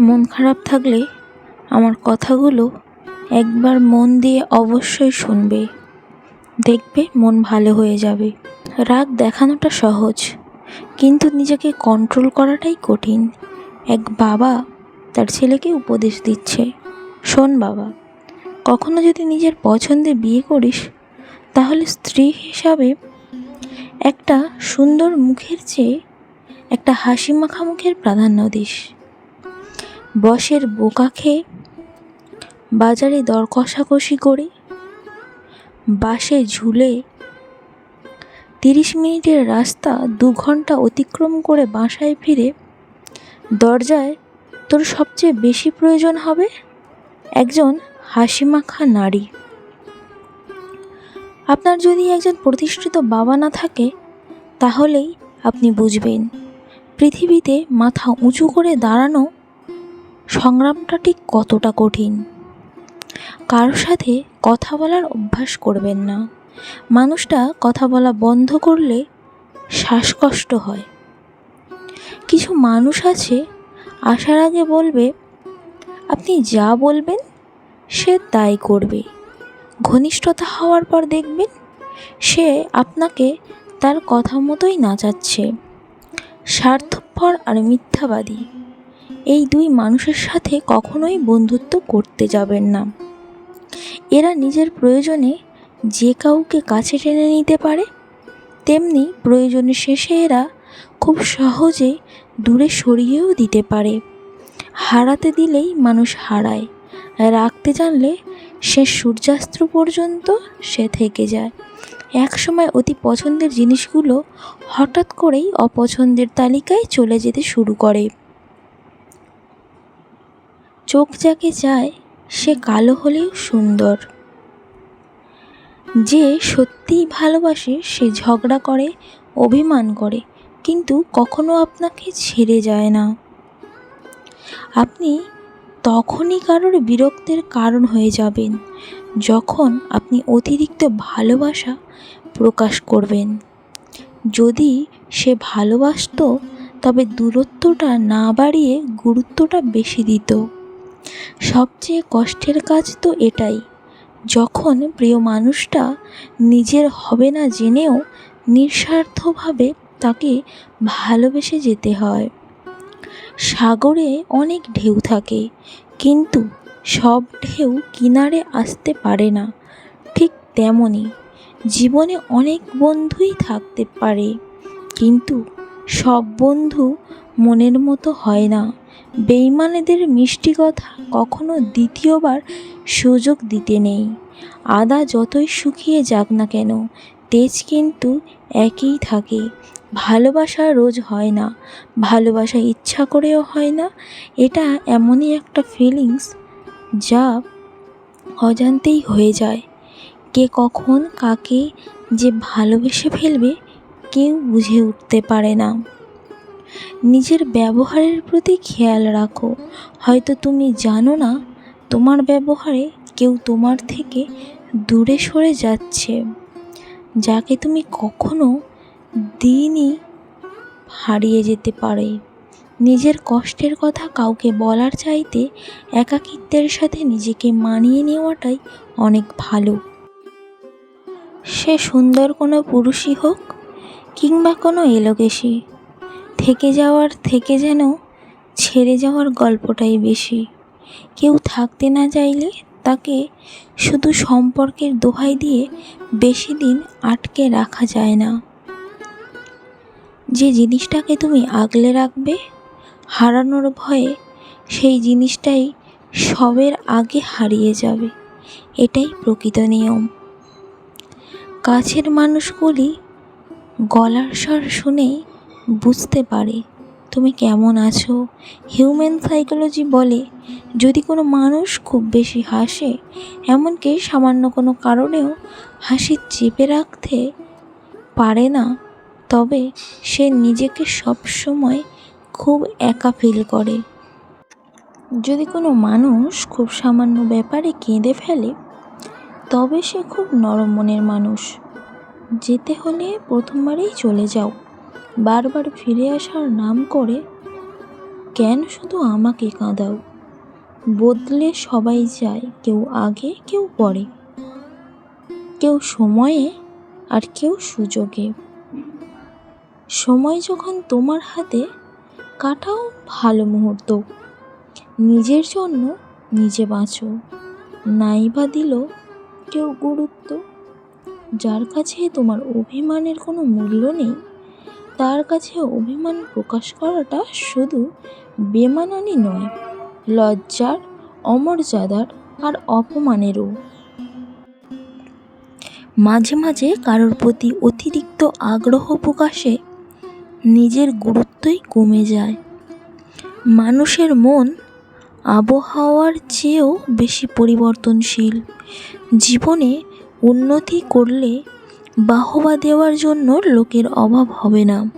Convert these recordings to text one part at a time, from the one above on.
মন খারাপ থাকলে আমার কথাগুলো একবার মন দিয়ে অবশ্যই শুনবে। দেখবে মন ভালো হয়ে যাবে। রাগ দেখানোটা সহজ, কিন্তু নিজেকে কন্ট্রোল করাটাই কঠিন। এক বাবা তার ছেলেকে উপদেশ দিচ্ছে, শোন বাবা, কখনো যদি নিজের পছন্দে বিয়ে করিস, তাহলে স্ত্রী হিসাবে একটা সুন্দর মুখের চেয়ে একটা হাসি মাখা মুখের প্রাধান্য দিস। বসের বোকা খেয়ে বাজারে দর কষাকষি করে বাসে ঝুলে তিরিশ মিনিটের রাস্তা দু ঘণ্টা অতিক্রম করে বাসায় ফিরে দরজায় তোর সবচেয়ে বেশি প্রয়োজন হবে একজন হাসিমাখা নারী। আপনার যদি একজন প্রতিষ্ঠিত বাবা না থাকে, তাহলেই আপনি বুঝবেন, পৃথিবীতে মাথা উঁচু করে দাঁড়ানো সংগ্রামটা ঠিক কতটা কঠিন? কারোর সাথে কথা বলার অভ্যাস করবেন না। মানুষটা কথা বলা বন্ধ করলে শ্বাসকষ্ট হয়। কিছু মানুষ আছে, আসার আগে বলবে, আপনি যা বলবেন, সে তাই করবে। ঘনিষ্ঠতা হওয়ার পর দেখবেন, সে আপনাকে তার কথা মতোই নাচাচ্ছে। স্বার্থপর আর মিথ্যাবাদী। এই দুই মানুষের সাথে কখনোই বন্ধুত্ব করতে যাবেন না। এরা নিজের প্রয়োজনে যে কাউকে কাছে টেনে নিতে পারে, তেমনি প্রয়োজনের শেষে এরা খুব সহজে দূরে সরিয়েও দিতে পারে। হারাতে দিলেই মানুষ হারায়, রাখতে জানলে সে সূর্যাস্ত পর্যন্ত সে থেকে যায়। এক সময় অতি পছন্দের জিনিসগুলো হঠাৎ করেই অপছন্দের তালিকায় চলে যেতে শুরু করে। চোখ যাকে চায়, সে কালো হলেও সুন্দর। যে সত্যিই ভালোবাসে, সে ঝগড়া করে, অভিমান করে, কিন্তু কখনো আপনাকে ছেড়ে যায় না। আপনি তখনই কারোর বিরক্তের কারণ হয়ে যাবেন, যখন আপনি অতিরিক্ত ভালোবাসা প্রকাশ করবেন। যদি সে ভালোবাসতো, তবে দূরত্বটা না বাড়িয়ে গুরুত্বটা বেশি দিত। সবচেয়ে কষ্টের কাজ তো এটাই। যখন প্রিয় মানুষটা নিজের হবে না জেনেও নিঃস্বার্থভাবে তাকে ভালোবেসে যেতে হয়। সাগরে অনেক ঢেউ থাকে, কিন্তু সব ঢেউ কিনারে আসতে পারে না। ঠিক তেমনই জীবনে অনেক বন্ধুই থাকতে পারে, কিন্তু সব বন্ধু মনের মতো হয় না। বেইমানেদের মিষ্টি কথা কখনো দ্বিতীয়বার সুযোগ দিতে নেই। আদা যতই শুকিয়ে যাক না কেন, তেজ কিন্তু একই থাকে। ভালোবাসা রোজ হয় না, ভালোবাসা ইচ্ছা করেও হয় না। এটা এমনই একটা ফিলিংস যা অজান্তেই হয়ে যায়। কে কখন কাকে যে ভালোবেসে ফেলবে, কেউ বুঝে উঠতে পারে না। নিজের ব্যবহারের প্রতি খেয়াল রাখো। হয়তো তুমি জানো না, তোমার ব্যবহারে কেউ তোমার থেকে দূরে সরে যাচ্ছে, যাকে তুমি কখনো দিনই হারিয়ে যেতে পারে। নিজের কষ্টের কথা কাউকে বলার চাইতে একাকিত্বের সাথে নিজেকে মানিয়ে নেওয়াটাই অনেক ভালো। সে সুন্দর কোনো পুরুষই হোক কিংবা কোনো এলোকেশি থেকে যাওয়ার থেকে যেন ছেড়ে যাওয়ার গল্পটাই বেশি। কেউ থাকতে না চাইলে তাকে শুধু সম্পর্কের দোহাই দিয়ে বেশি দিন আটকে রাখা যায় না। যে জিনিসটাকে তুমি আগলে রাখবে, হারানোর ভয়ে সেই জিনিসটাই সবের আগে হারিয়ে যাবে। এটাই প্রকৃত নিয়ম। কাছের মানুষগুলি গলার স্বর শুনেই বুঝতে পারে। তুমি কেমন আছো? হিউম্যান সাইকোলজি বলে, যদি কোনো মানুষ খুব বেশি হাসে, এমনকি সামান্য কোনো কারণেও হাসি চেপে রাখতে পারে না, তবে সে নিজেকে সবসময় খুব একা ফিল করে। যদি কোনো মানুষ খুব সামান্য ব্যাপারে কেঁদে ফেলে, তবে সে খুব নরম মনের মানুষ। যেতে হলে প্রথমবারেই চলে যাও। বারবার ফিরে আসার নাম করে, কেন শুধু আমাকে কাঁদাও? বদলে সবাই যায়, কেউ আগে, কেউ পরে। কেউ সময়ে আর কেউ সুযোগে। সময় যখন তোমার হাতে, কাটাও ভালো মুহূর্ত। নিজের জন্য নিজে বাঁচো। নাই বা দিল কেউ গুরুত্ব। যার কাছে তোমার অভিমানের কোনো মূল্য নেই তার কাছে অভিমান প্রকাশ করাটা শুধু বেমানানি নয়, লজ্জার অমর্যাদার আর অপমানেরও। মাঝে মাঝে কারোর প্রতি অতিরিক্ত আগ্রহ প্রকাশে নিজের গুরুত্বই কমে যায়। মানুষের মন আবহাওয়ার চেয়েও বেশি পরিবর্তনশীল। জীবনে উন্নতি করলে বাহবা দেওয়ার জন্য লোকের অভাব হবে না।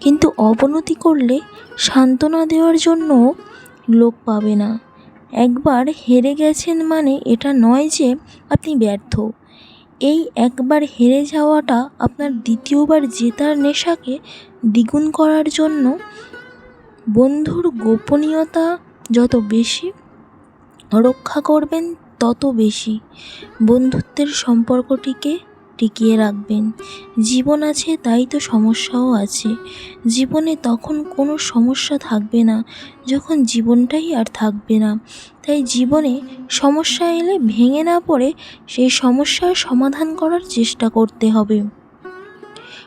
কিন্তু অবনতি করলে সান্ত্বনা দেওয়ার জন্য লোক পাবে না। একবার হেরে গেছেন মানে এটা নয় যে আপনি ব্যর্থ। এই একবার হেরে যাওয়াটা আপনার দ্বিতীয়বার জেতার নেশাকে দ্বিগুণ করার জন্য বন্ধুর গোপনীয়তা যত বেশি রক্ষা করবেন তত বেশি। বন্ধুত্বের সম্পর্কটিকে টিকিয়ে রাখবেন। জীবন আছে, তাই তো সমস্যাও আছে। জীবনে তখন কোনো সমস্যা থাকবে না, যখন জীবনটাই আর থাকবে না। তাই জীবনে সমস্যা এলে ভেঙে না পড়ে সেই সমস্যার সমাধান করার চেষ্টা করতে হবে।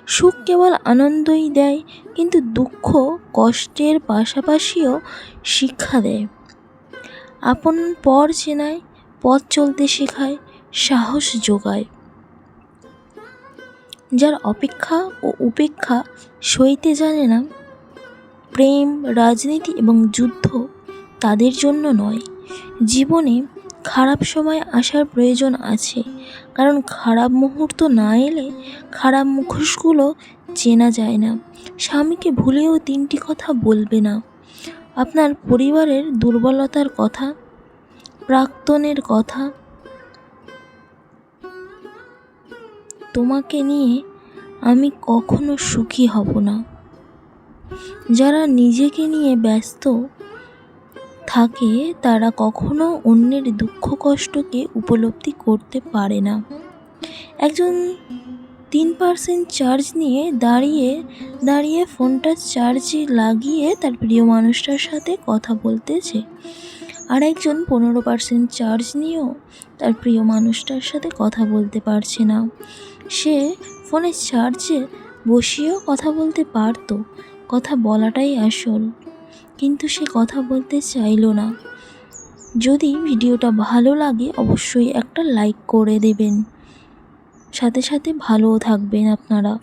সুখ কেবল আনন্দই দেয়, কিন্তু দুঃখ কষ্টের পাশাপাশিও শিক্ষা দেয়। আপন পর চেনায়, পথ চলতে শেখায়, সাহস যোগায়। যার অপেক্ষা ও উপেক্ষা সইতে জানে না, প্রেম, রাজনীতি এবং যুদ্ধ তাদের জন্য নয়। জীবনে খারাপ সময় আসার প্রয়োজন আছে, কারণ খারাপ মুহূর্ত না এলে খারাপ মুখোশগুলো চেনা যায় না। স্বামীকে ভুলেও তিনটি কথা বলবে না। আপনার পরিবারের দুর্বলতার কথা, প্রাক্তনের কথা তোমাকে নিয়ে আমি কখনো সুখী হব না। যারা নিজেকে নিয়ে ব্যস্ত থাকে, তারা কখনো অন্যের দুঃখ কষ্টকে উপলব্ধি করতে পারে না। একজন তিন পার্সেন্ট চার্জ নিয়ে দাঁড়িয়ে দাঁড়িয়ে ফোনটা চার্জে লাগিয়ে তার প্রিয় মানুষটার সাথে কথা বলতেছে। আর একজন পনেরো পার্সেন্ট চার্জ নিয়েও তার প্রিয় মানুষটার সাথে কথা বলতে পারছে না। সে ফোনের চার্জে বসিয়েও কথা বলতে পারতো। কথা বলাটাই আসল। কিন্তু সে কথা বলতে চাইল না। যদি ভিডিওটা ভালো লাগে, অবশ্যই একটা লাইক করে দেবেন। সাথে সাথে ভালোও থাকবেন আপনারা।